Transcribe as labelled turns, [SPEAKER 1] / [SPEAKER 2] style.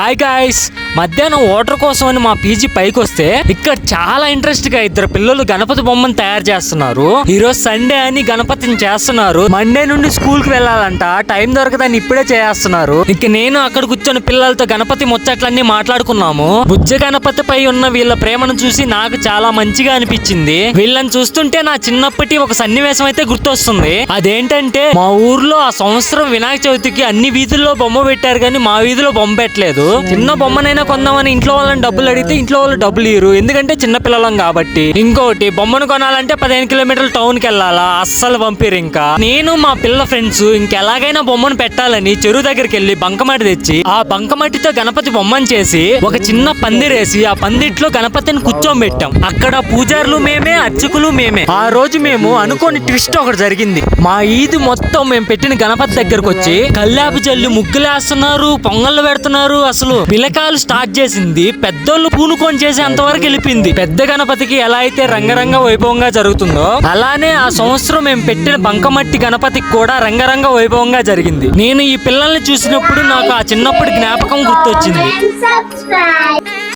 [SPEAKER 1] Hi guys! మధ్యాహ్నం voter కోసం అని మా పీజీ పైకి వస్తే ఇక్కడ చాలా ఇంట్రెస్ట్గా ఇద్దరు పిల్లలు గణపతి బొమ్మను తయారు చేస్తున్నారు. ఈ రోజు సండే అని గణపతిని చేస్తున్నారు. మండే నుండి స్కూల్కి వెళ్ళాలంట. టైం దొరకదని ఇప్పుడే చేస్తున్నారు. ఇక నేను అక్కడ కూర్చొని పిల్లలతో గణపతి ముచ్చట్లన్నీ మాట్లాడుకున్నాము. బుజ్జ గణపతి పై ఉన్న వీళ్ళ ప్రేమను చూసి నాకు చాలా మంచిగా అనిపించింది. వీళ్ళని చూస్తుంటే నా చిన్నప్పటి ఒక సన్నివేశం అయితే గుర్తొస్తుంది. అదేంటంటే మా ఊర్లో ఆ సంవత్సరం వినాయక చవితికి అన్ని వీధుల్లో బొమ్మ పెట్టారు కానీ మా వీధిలో బొమ్మ పెట్టలేదు. చిన్న బొమ్మనైనా కొందామని ఇంట్లో వాళ్ళని డబ్బులు అడిగితే ఇంట్లో వాళ్ళు డబ్బులు ఇరు ఎందుకంటే చిన్న పిల్లలం కాబట్టి. ఇంకోటి బొమ్మను కొనాలంటే పదిహేను కిలోమీటర్ల టౌన్కి వెళ్ళాలా? అస్సలు పంపిరు ఇంకా. నేను మా పిల్ల ఫ్రెండ్స్ ఇంకెలాగైనా బొమ్మను పెట్టాలని చెరువు దగ్గరికి వెళ్ళి బంకమట్టి తెచ్చి ఆ బంకమట్టితో గణపతి బొమ్మను చేసి ఒక చిన్న పందిరేసి ఆ పందిట్లో గణపతిని కూర్చోబెట్టాం అక్కడ పూజారులు మేమే అర్చకులు మేమే. ఆ రోజు మేము అనుకోని ట్విస్ట్ ఒకటి జరిగింది. మా ఈది మొత్తం మేము పెట్టిన గణపతి దగ్గరకు వచ్చి కల్లాపి జల్లి ముగ్గులేస్తున్నారు పొంగళ్ళు పెడుతున్నారు అసలు. పిలకాలు స్టార్ట్ చేసింది పెద్దోళ్ళు పూనుకొని చేసే అంతవరకు వెళ్ళిపోయింది. పెద్ద గణపతికి ఎలా అయితే రంగరంగ వైభవంగా జరుగుతుందో అలానే ఆ సంవత్సరం మేము పెట్టిన బంకమట్టి గణపతికి కూడా రంగరంగ వైభవంగా జరిగింది. నేను ఈ పిల్లల్ని చూసినప్పుడు నాకు ఆ చిన్నప్పటి జ్ఞాపకం గుర్తొచ్చింది.